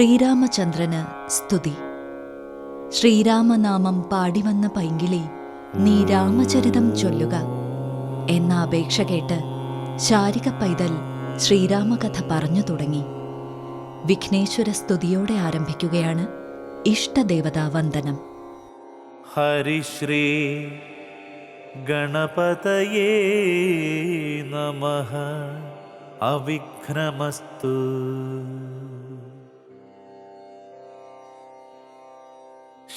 ശ്രീരാമചന്ദ്രന് സ്തുതി. ശ്രീരാമനാമം പാടിവന്ന പൈങ്കിളി നീ രാമചരിതം ചൊല്ലുക എന്ന അപേക്ഷ കേട്ട് ശാരിക പൈതൽ ശ്രീരാമകഥ പറഞ്ഞു തുടങ്ങി. വിഘ്നേശ്വര സ്തുതിയോടെ ആരംഭിക്കുകയാണ് ഇഷ്ടദേവതാ വന്ദനം. ഹരിശ്രീ ഗണപതയേ നമ. അവിഘ്നമസ്തു.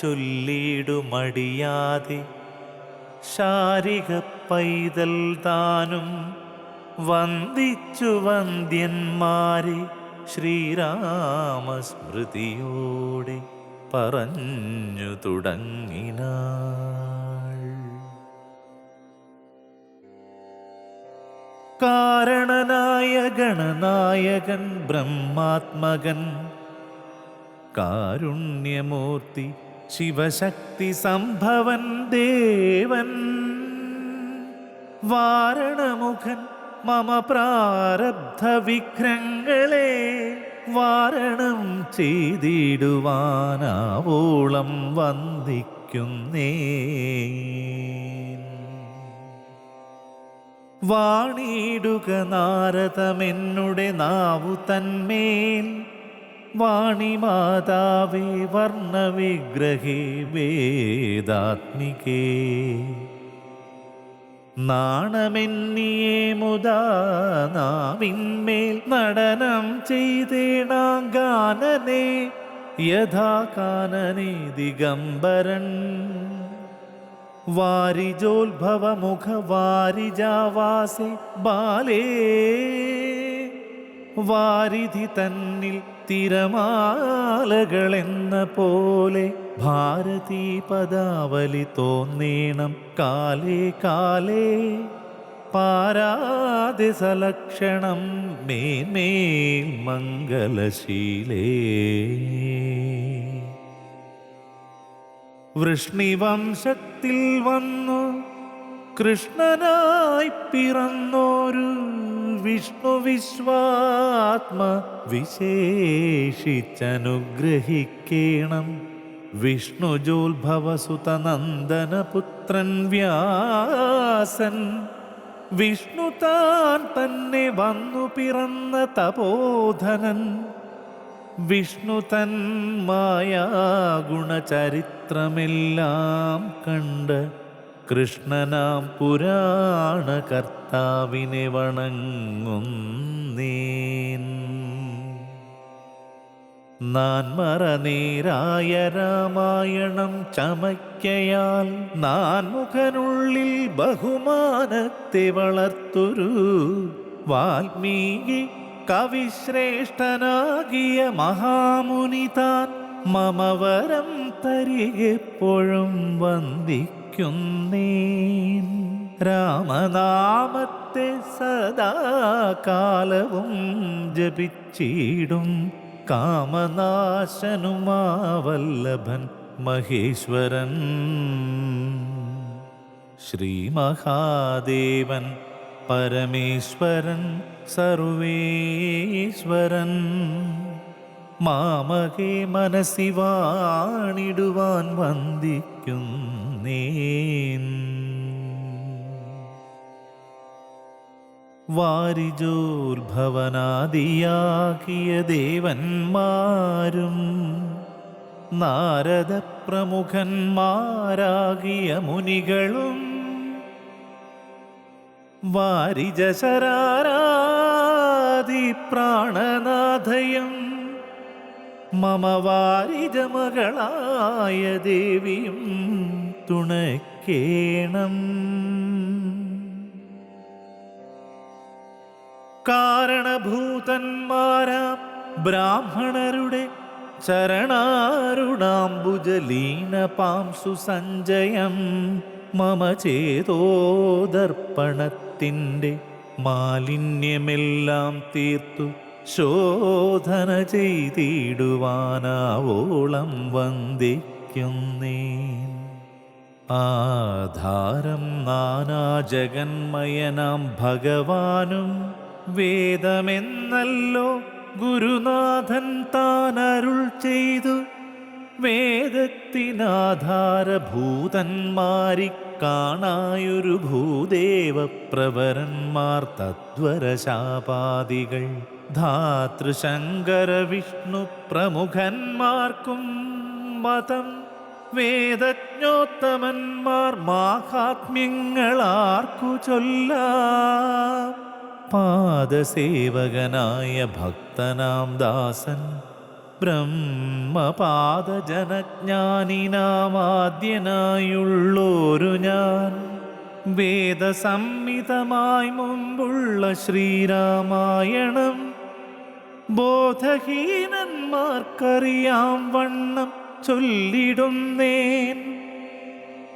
ചൊല്ലിടുമടിയാതെ ശാരിക പൈതൽ താനും വന്ദിച്ചു വന്ദ്യന്മാരെ ശ്രീരാമസ്മൃതിയോടെ പറഞ്ഞു തുടങ്ങിനാൾ. കാരണനായ ഗണനായകൻ ബ്രഹ്മാത്മകൻ കാരുണ്യമൂർത്തി ശിവശക്തി സംഭവൻ ദേവൻ. വാരണമുഖൻ മമ പ്രാരബ്ധ വിഘ്നങ്ങളെ വാരണം ചെയ്തിടുവാനാവോളം വന്ദിക്കുന്നേ വാണിടുക നാരദമെന്നുടെ നാവു തന്മേൽ വാണിമാതാവേ വർണവിഗ്രഹേ വേദാത്മികേ. നാണമെന്നിയെ മുതാ നാവിന്മേൽ നടനം ചെയ്തേണാഗാനനെ യഥാ കാനനെ ദിഗംബരൻ. വാരിജോത്ഭവമുഖ വാരിജാവാസെ ബാലേ വാരിധി തന്നിൽ തിരമാലകളെന്ന പോലെ ഭാരതീ പദാവലി തോന്നീണം കാലേ കാലേ. പാരാതി സലക്ഷണം മേന്മേൽ മംഗലശീലേ. വൃഷ്ണിവംശത്തിൽ വന്നു കൃഷ്ണനായി പിറന്നോരു വിഷ്ണു വിശ്വാത്മ വിശേഷിച്ചനുഗ്രഹിക്കേണം. വിഷ്ണുജോത്ഭവസുതനന്ദനപുത്രൻ വ്യാസൻ. വിഷ്ണു താൻ തന്നെ വന്നു പിറന്ന തപോധനൻ. വിഷ്ണു തൻ മായാ ഗുണചരിത്രമെല്ലാം കണ്ട് കൃഷ്ണനാം പുരാണ കർത്താവിനെ വണങ്ങുന്നേൻ. നാൻമറ നേരായ രാമായണം ചമയ്ക്കയാൽ നാൻമുഖനുള്ളിൽ ബഹുമാനത്തെ വളർത്തൊരു. വാൽമീകി കവിശ്രേഷ്ഠനാകിയ മഹാമുനി താൻ മമവരം തരികെപ്പോഴും വന്ദിക്കുന്നേൻ രാമനാമത്തെ സദാകാലവും ജപിച്ചിടും. കാമനാശനുമാവല്ലഭൻ മഹേശ്വരൻ. ശ്രീമഹാദേവൻ പരമേശ്വരൻ സർവേശ്വരൻ. മാമകെ മനസ്സി വാണിടുവാൻ വാരിജോത്ഭവനാദിയാകിയ ദേവന്മാരും നാരദ പ്രമുഖന്മാരാകിയ മുനികളും പ്രാണനാഥയും മമ വാരിജമകളായ ദേവിയും തുണക്കേണം. കാരണഭൂതന്മാരാ ബ്രാഹ്മണരുടെ ചരണാരുണാംബുജലീന പാംസു സഞ്ജയം മമ ചേതോദർപ്പണത്തിന്റെ മാലിന്യമെല്ലാം തീർത്തു ശോധന ചെയ്തിടുവാനാവോളം വന്ദിക്കുന്നേൻ. ആധാരം നാനാ നാനാജഗന്മയനാം ഭഗവാനും വേദമെന്നല്ലോ ഗുരുനാഥൻ താൻ അരുൾ ചെയ്തു. വേദത്തിനാധാരഭൂതന്മാരി കാണായൊരു ഭൂദേവ പ്രവരന്മാർ തദ്വരശാപാദികൾ. ധാതൃശങ്കര വിഷ്ണു പ്രമുഖന്മാർക്കും മതം വേദജ്ഞോത്തമന്മാർ മാഹാത്മ്യങ്ങളാർക്കു ചൊല്ല. പാദസേവകനായ ഭക്തനാം ദാസൻ ബ്രഹ്മപാദജനജ്ഞാനിനാമാദ്യനായുള്ളോരു ഞാൻ. വേദസംഹിതമായി മുമ്പുള്ള ശ്രീരാമായണം ബോധഹീനന്മാർക്കറിയാം വണ്ണം. ചൊല്ലിടുന്നേൻ.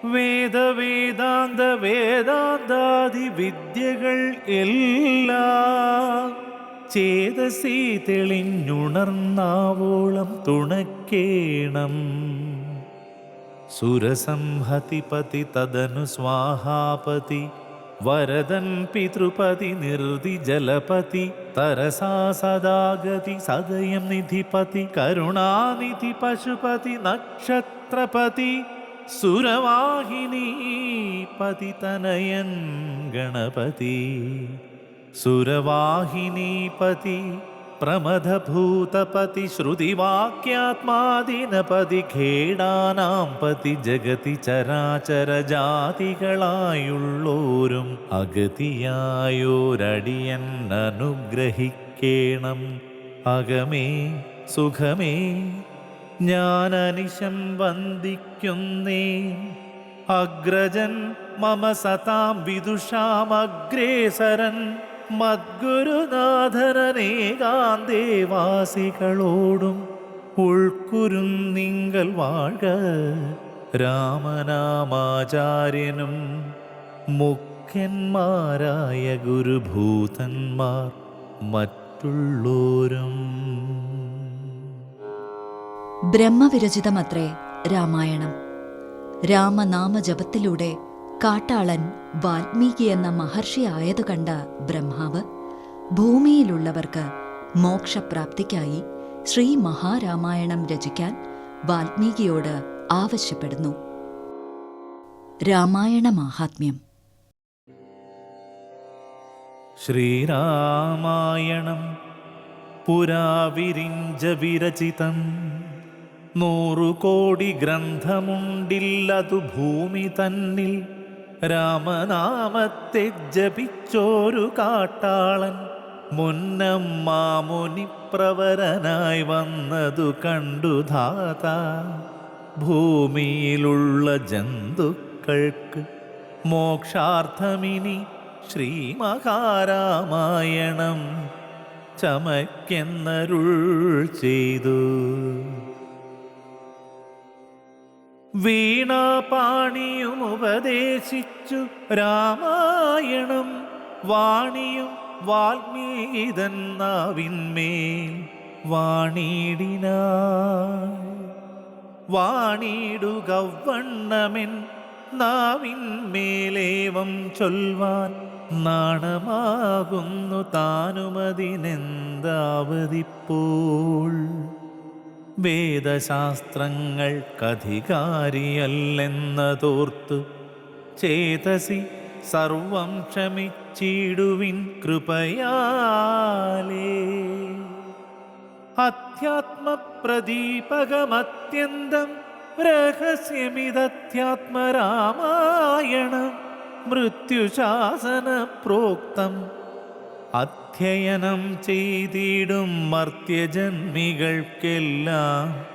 വേദവേദാന്ത വേദാന്താദി വിദ്യകൾ എല്ലാം ചേതസി തെളിഞ്ഞുണർന്നാവോളം തുണക്കേണം. സുരസംഹതിപതി തദനു സ്വാഹാപതി വരദൻ പിതൃപതി നിർതി തരസാ സദാഗതി സദയം നിധിപതി കരുണാനിധി പശുപതി നക്ഷത്രപതി സുരവാഹിനി പതിതനയൻ ഗണപതി സുരവാഹിനീപതി പ്രമദഭൂതപതി ശ്രുതിവാക്യാത്മാദിനപതി ഖേടാനാം പതി ജഗതി ചരാചരജാതികളായുള്ളോരും അഗതിയായോരടിയൻ അനുഗ്രഹിക്കേണം അകമേ സുഖമേ ഞാനനിശം വന്ദിക്കുന്നേ. അഗ്രജൻ മമ സതാം വിദുഷാമഗ്രേസരൻ മദ്ഗുരുനാഥനേകാന്തേവാസികളോടും ഉൾക്കുരുന്നിങ്കൽ വാഴ രാമനാമാചാര്യനും മുഖ്യന്മാരായ ഗുരുഭൂതന്മാർ മറ്റുള്ളോരും. ബ്രഹ്മവിരചിതമത്രേ രാമായണം. രാമനാമജപത്തിലൂടെ കാട്ടാളൻ വാൽമീകി എന്ന മഹർഷി ആയതു കണ്ട ബ്രഹ്മാവ് ഭൂമിയിലുള്ളവർക്ക് മോക്ഷപ്രാപ്തിക്കായി ശ്രീ മഹാരാമായണം രചിക്കാൻ വാൽമീകിയോട് ആവശ്യപ്പെടുന്നു. രാമായണ മാഹാത്മ്യം. ശ്രീരാമായണം പുരാവിരിഞ്ച വിരചിതം നൂറുകോടി ഗ്രന്ഥമുണ്ടില്ലതു ഭൂമി തന്നിൽ രാമനാമത്തെ ജപിച്ചോരു കാട്ടാളൻ മുന്നം വന്നതു കണ്ടു ധാത ഭൂമിയിലുള്ള ജന്തുക്കൾക്ക് മോക്ഷാർത്ഥമിനി ശ്രീമഹാരാമായണം ചമയ്ക്കെന്നരുൾ ചെയ്തു. വീണാപാണിയും ഉപദേശിച്ചു രാമായണം വാണിയും വാൽമീതൻ നാവിന്മേൽ വാണിടുക വാണിടുകവണ്ണമെൻ നാവിന്മേലേവം ചൊൽവാൻ നാണമാകുന്നു താനുമതിനെന്താവതിപ്പോൾ. വേദശാസ്ത്രങ്ങൾക്കധികാരിയല്ലെന്നതോർത്തു ചേതസി സർവം ക്ഷമിച്ചിടുവിൻ കൃപയാലേ. അധ്യാത്മപ്രദീപകമത്യന്തം രഹസ്യമിതധ്യാത്മരാമായണം മൃത്യുശാസന പ്രോക്തം അധ്യയനം ചെയ്തിടും മർത്യജന്മികൾക്കെല്ലാം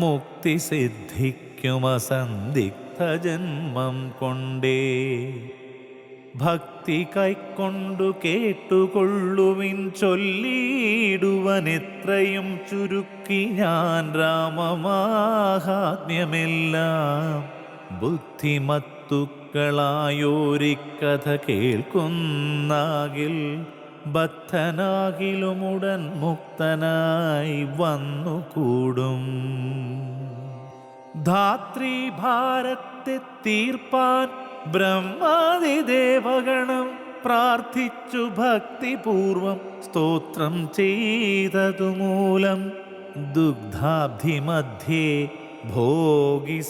മുക്തി സിദ്ധിക്കുമസന്ദിഗ്ധ ജന്മം കൊണ്ടേ. ഭക്തി കൈക്കൊണ്ടു കേട്ടുകൊള്ളുവിൻ ചൊല്ലിയിടുവൻ എത്രയും ചുരുക്കി ഞാൻ രാമമാഹാത്മ്യമെല്ലാം. ബുദ്ധിമത്തുക്കളായോരിക്കഥ കേൾക്കുന്നാകിൽ ബദ്ധനാകിലുമുടൻ മുക്തനായി വന്നുകൂടും. ധാത്രീഭാരത്തെ തീർപ്പാൻ ബ്രഹ്മാതിദേവഗണം പ്രാർത്ഥിച്ചു ഭക്തിപൂർവം സ്തോത്രം ചെയ്തതുമൂലം ദുഗ്ധാബ്ധിമധ്യേ ഭോഗി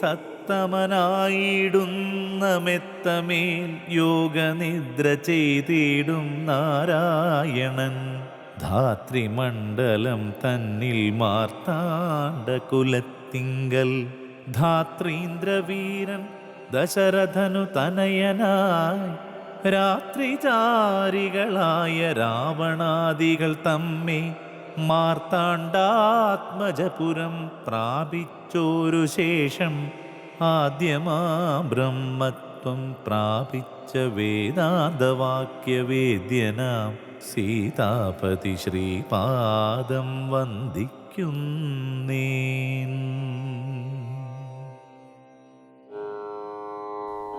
സത്തമനായിടുന്ന മെത്തമേൽ യോഗനിദ്ര ചെയ്തിടും നാരായണൻ. ധാത്രിമണ്ഡലം തന്നിൽ മാർത്താണ്ട കുലത്തിങ്കൽ ധാത്രീന്ദ്രവീരൻ ദശരഥനു തനയനായി. രാത്രിചാരികളായ രാവണാദികൾ തമ്മി മാർത്താണ്ഡാത്മജപുരം പ്രാപിച്ചോരു ശേഷം ആദ്യമാ ബ്രഹ്മത്വം പ്രാപിച്ച വേദാന്തവാക്യവേദ്യനാം സീതാപതി ശ്രീപാദം വന്ദിക്കുന്നേൻ.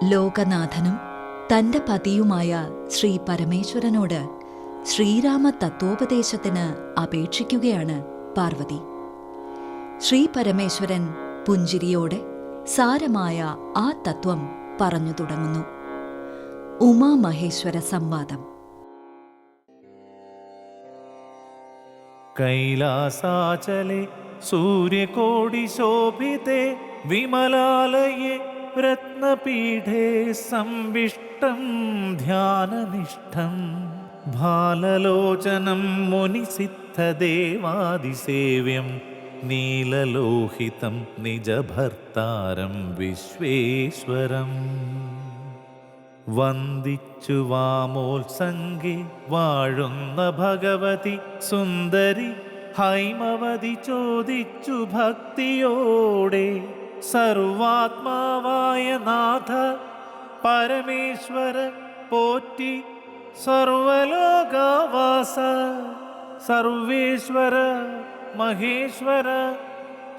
ലോകനാഥനും തന്റെ പതിയുമായ ശ്രീ പരമേശ്വരനോട് ശ്രീരാമ തത്വോപദേശത്തിന് അപേക്ഷിക്കുകയാണ് പാർവതി. ശ്രീ പരമേശ്വരൻ പുഞ്ചിരിയോടെ സാരമായ ആ തത്വം പറഞ്ഞു തുടങ്ങുന്നു. ഉമാമഹേശ്വര സംവാദം. കൈലാസാചലെ സൂര്യകോടി ശോഭിതെ വിമലാലയെ രത്നപീഠേ സംവിഷ്ടം ധ്യാനനിഷ്ഠം ഭാലലോചനം മുനിസിദ്ധദേവാദിസേവ്യം നീലലോഹിതം നിജഭർത്താരം വിശ്വേശ്വരം. വന്ദിച്ചു വാമോത്സംഗി വാഴുന്ന ഭഗവതി സുന്ദരി ഹൈമവതി ചോദിച്ചു ഭക്തിയോടെ സർവാത്മാവായ നാഥ പരമേശ്വര പോറ്റി സർവലോകാവാസ സർവേശ്വര മഹേശ്വര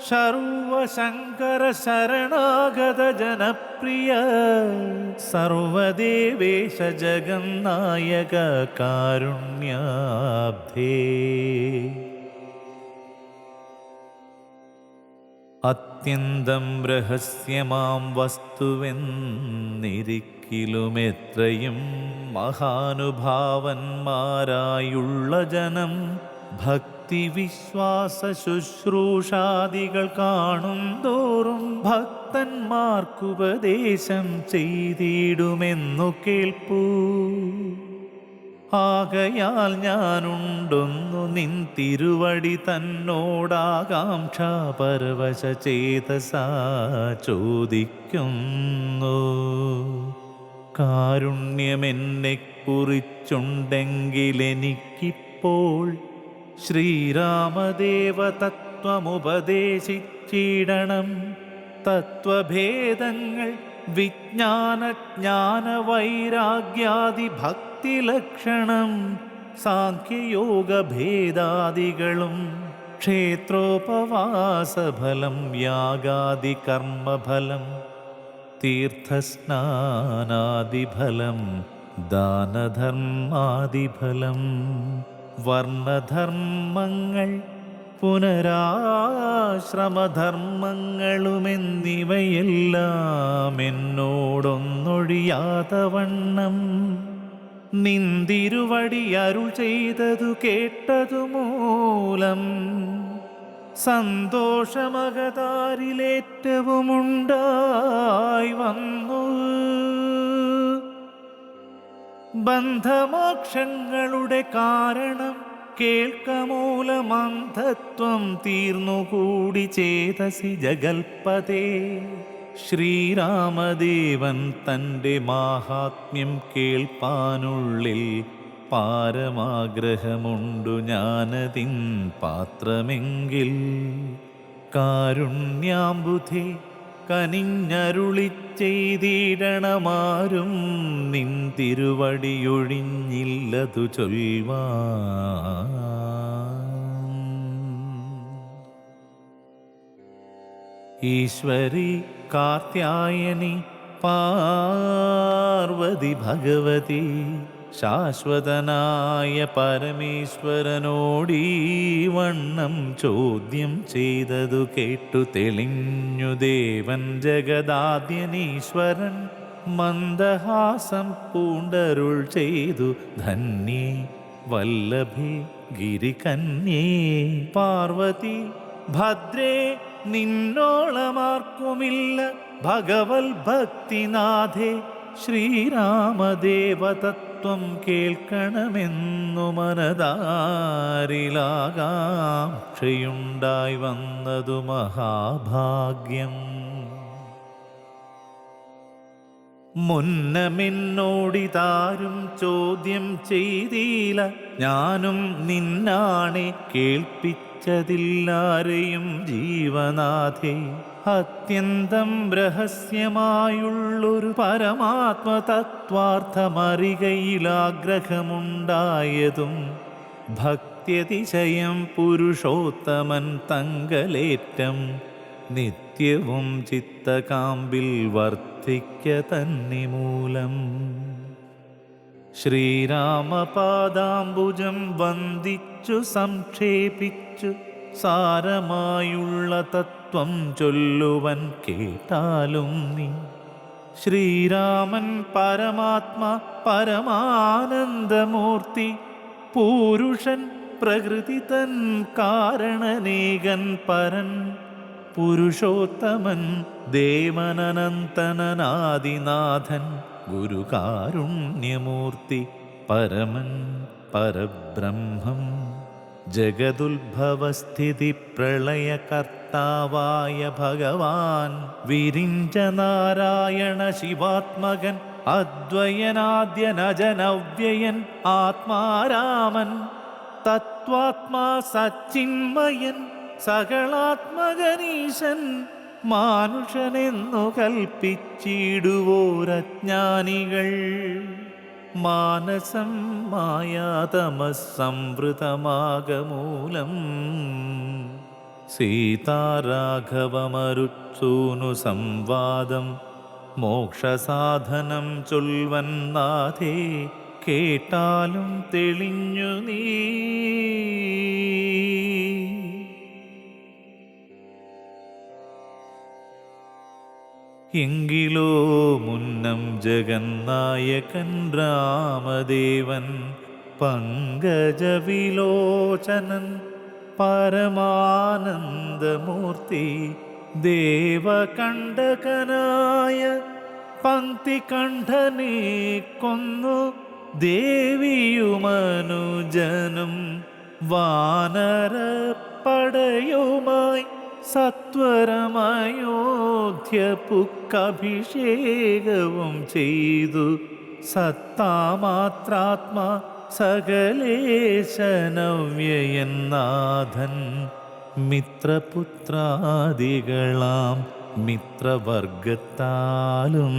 സർവശങ്കര ശരണാഗത ജനപ്രിയ സർവദേവേശ ജഗന്നായക കാരുണ്യാബ്ധേ. അത്യന്തം രഹസ്യമാം വസ്തുവെന്നിരിക്കിലുമെത്രയും മഹാനുഭാവന്മാരായുള്ള ജനം ഭക്തിവിശ്വാസ ശുശ്രൂഷാദികൾ കാണും തോറും ഭക്തന്മാർക്കുപദേശം ചെയ്തിടുമെന്നു കേൾപ്പൂ. ആകയാൽ ഞാനുണ്ടൊന്നു നിൻ തിരുവടി തന്നോടാകാംക്ഷ പരവശ ചേതസ ചോദിക്കുന്നു. കാരുണ്യമെന്നെ കുറിച്ചുണ്ടെങ്കിലെനിക്കിപ്പോൾ ശ്രീരാമദേവ തത്വമുപദേശിച്ചിടണം തത്വഭേദങ്ങൾ വിജ്ഞാനജ്ഞാന വൈരാഗ്യാദി ഭക്തിലക്ഷണം സാഖ്യയോഗ ക്ഷേത്രോപവാസഫലം യാഗാദി കർമ്മഫലം തീർത്ഥസ്നാനാദിഫലം ദാനധർമാദിഫലം. വർണധർമ്മങ്ങൾ പുനരാശ്രമധർമ്മങ്ങളുമെന്നിവയെല്ലാം എന്നോടൊന്നൊഴിയാത്ത വണ്ണം. നിന്തിരുവടി അരുൾ ചെയ്തതു കേട്ടതു മൂലം സന്തോഷമകതാരിലേറ്റവുമുണ്ടായി വന്നു. ബന്ധമോക്ഷങ്ങളുടെ കാരണം കേൾക്കമൂലമന്ധത്വം തീർന്നുകൂടി ചേതസി ജഗൽപതേ. ശ്രീരാമദേവൻ തന്റെ മാഹാത്മ്യം കേൾപ്പാനുള്ളിൽ പാരമാഗ്രഹമുണ്ടു ഞാനതിൻ പാത്രമെങ്കിൽ. കാരുണ്യാംബുധേ കനിഞ്ഞരുളി ചെയ്തിടണമാരും നിൻ തിരുവടിയൊഴിഞ്ഞില്ലതു ചൊൽവാ ഈശ്വരി കാർത്യായനി പാർവതി ഭഗവതി ശാശ്വതനായ പരമേശ്വരനോടീ വണ്ണം ചോദ്യം ചെയ്തതു കേട്ടു തെളിഞ്ഞു ദേവൻ ജഗദാദ്യനീശ്വരൻ മന്ദഹാസം പൂണ്ടരുൾ ചെയ്തു ധന്യേ വല്ലഭേ ഗിരികന്യേ പാർവതി ഭദ്രേ നിന്നോളമാർക്കുമില്ല ഭഗവൽ ഭക്തിനാഥേ ശ്രീരാമദേവതത്വം കേൾക്കണമെന്നു മനതാരിലാകാംക്ഷയുണ്ടായി വന്നതു മഹാഭാഗ്യം. മുന്നമെന്നോടിതാരും ചോദ്യം ചെയ്തില്ല ഞാനും നിന്നാണെ കേൾപ്പിച്ചതില്ലാരെയും ജീവനാഥേ. അത്യന്തം രഹസ്യമായുള്ളൊരു പരമാത്മതത്വാർത്ഥമറികയിലാഗ്രഹമുണ്ടായതും ഭക്തിയതിശയം പുരുഷോത്തമൻ തങ്കലേറ്റം നിത്യവും ചിത്തകാമ്പിൽ വർദ്ധിക്ക തന്നെ മൂലം ശ്രീരാമപാദാംബുജം വന്ദിച്ചു സംക്ഷേപിച്ചു സാരമായുള്ള തത്വം ചൊല്ലുവൻ കേട്ടാലും നീ. ശ്രീരാമൻ പരമാത്മാ പരമാനന്ദമൂർത്തി പൂരുഷൻ പ്രകൃതി തൻ കാരണനേകൻ പരൻ. പുരുഷോത്തമൻ ദേവനനന്തനാദിനാഥൻ ഗുരുകാരുണ്യമൂർത്തി പരമൻ പരബ്രഹ്മം. ജഗതുത്ഭവസ്ഥിതി പ്രളയകർത്താവായ ഭഗവാൻ വിരിഞ്ച നാരായണ ശിവാത്മകൻ അദ്വയനാദ്യനജനവ്യയൻ ആത്മാരാമൻ തത്വാത്മാ സച്ചിന്മയൻ സകളാത്മകനീശൻ മാനുഷനെന്നു കൽപ്പിച്ചിടുവോരജ്ഞാനികൾ. മാനസം മായാതമസംവൃതമാകമൂലം സീതാരാഘവമരുത്സൂനു സംവാദം മോക്ഷസാധനം ചൊൽവന്നാഥേ കേട്ടാലും തെളിഞ്ഞു നീ. എങ്കിലോ മുന്നം ജഗന്നായകൻ രാമദേവൻ പങ്കജവിലോചനൻ പരമാനന്ദമൂർത്തി ദേവകണ്ഠകനായ പങ്ക്തികണ്ഠനെ കൊന്നു ദേവിയുമനുജനും വാനരപ്പടയുമായി സത്വരമയോധ്യ പുക്കഭിഷേകവും ചെയ്തു. സത്താമാത്രാത്മാ സകലേശനവ്യയനാഥൻ. മിത്രപുത്രാദികളാം മിത്രവർഗത്താലും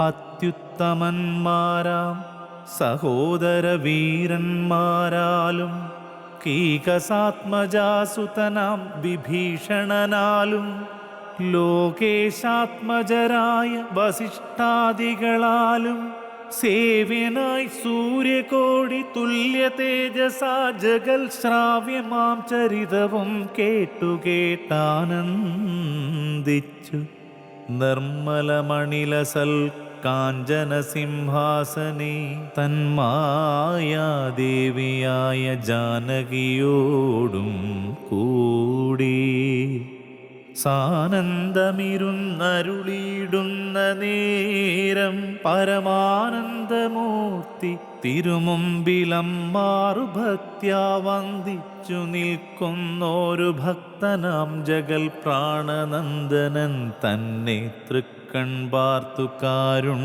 അത്യുത്തമന്മാരാം സഹോദര വീരന്മാരാലും കീകസാത്മജാസുതനാം വിഭീഷണനാലും ലോകേശാത്മജരായ വസിഷ്ഠാദികളാലും സേവ്യനായി സൂര്യകോടി തുല്യ തേജസാ ജഗൽ ശ്രാവ്യമാം ചരിതവും കേട്ടു കേട്ടാനന്ദിച്ചു. നിർമ്മലമണിലസൽ കാഞ്ചന സിംഹാസനെ തന്മായാദേവിയായ ജാനകിയോടും കൂടി. സാനന്ദമിരുന്നരുളിയിടുന്ന നേരം പരമാനന്ദമൂർത്തി തിരുമുമ്പിലം മാറുഭക്ത്യാ വന്ദിച്ചു നിൽക്കുന്നൊരു ഭക്തനാം ജഗൽ പ്രാണനന്ദനൻ തന്നെ തൃക്കൺ പാർത്തു കാരുണ്യമൂർത്തി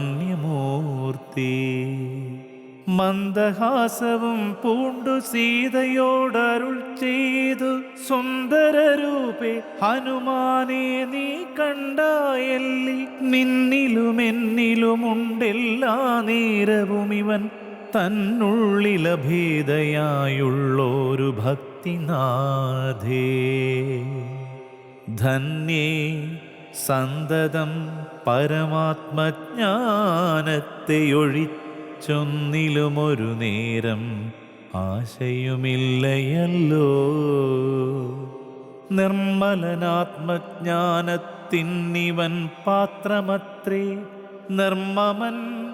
മന്ദഹാസവും പൂണ്ടു സീതയോടരുൾ ചെയ്തു സുന്ദരരൂപേ ഹനുമാനെ നീ കണ്ടായല്ലി നിന്നിലും എന്നിലുമുണ്ടെല്ലാ നേരവും ഇവൻ തന്നുള്ളിലഭേദയായുള്ളൊരു ഭക്തിനാഥേ. ധന്യേ സന്തതം പരമാത്മജ്ഞാനത്തെ ഒഴിച്ചൊന്നിലുമൊരു നേരം ആശയുമില്ലയല്ലോ. നിർമ്മലനാത്മജ്ഞാനത്തിന്നിവൻ പാത്രമത്രേ നിർമ്മമൻ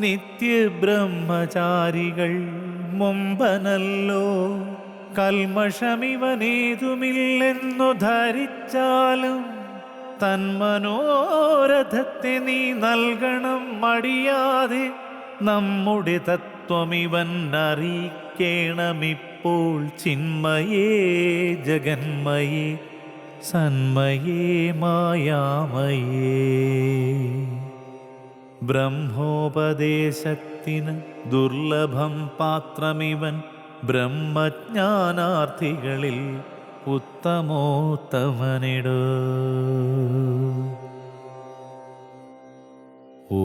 നിത്യബ്രഹ്മചാരികൾ മുമ്പനല്ലോ. കൽമഷമിവനേതുമില്ലെന്നു ധരിച്ചാലും തന്മനോരഥത്തെ നീ നൽകണം മടിയാതെ നമ്മുടെ തത്വമിവൻ അറിയിക്കണമിപ്പോൾ ചിന്മയേ ജഗന്മയേ സന്മയേ മായാമയേ. ബ്രഹ്മോപദേശത്തിന് ദുർലഭം പാത്രമിവൻ ബ്രഹ്മജ്ഞാനാർത്ഥികളിൽ ഉത്തമോത്തമനിട ഓ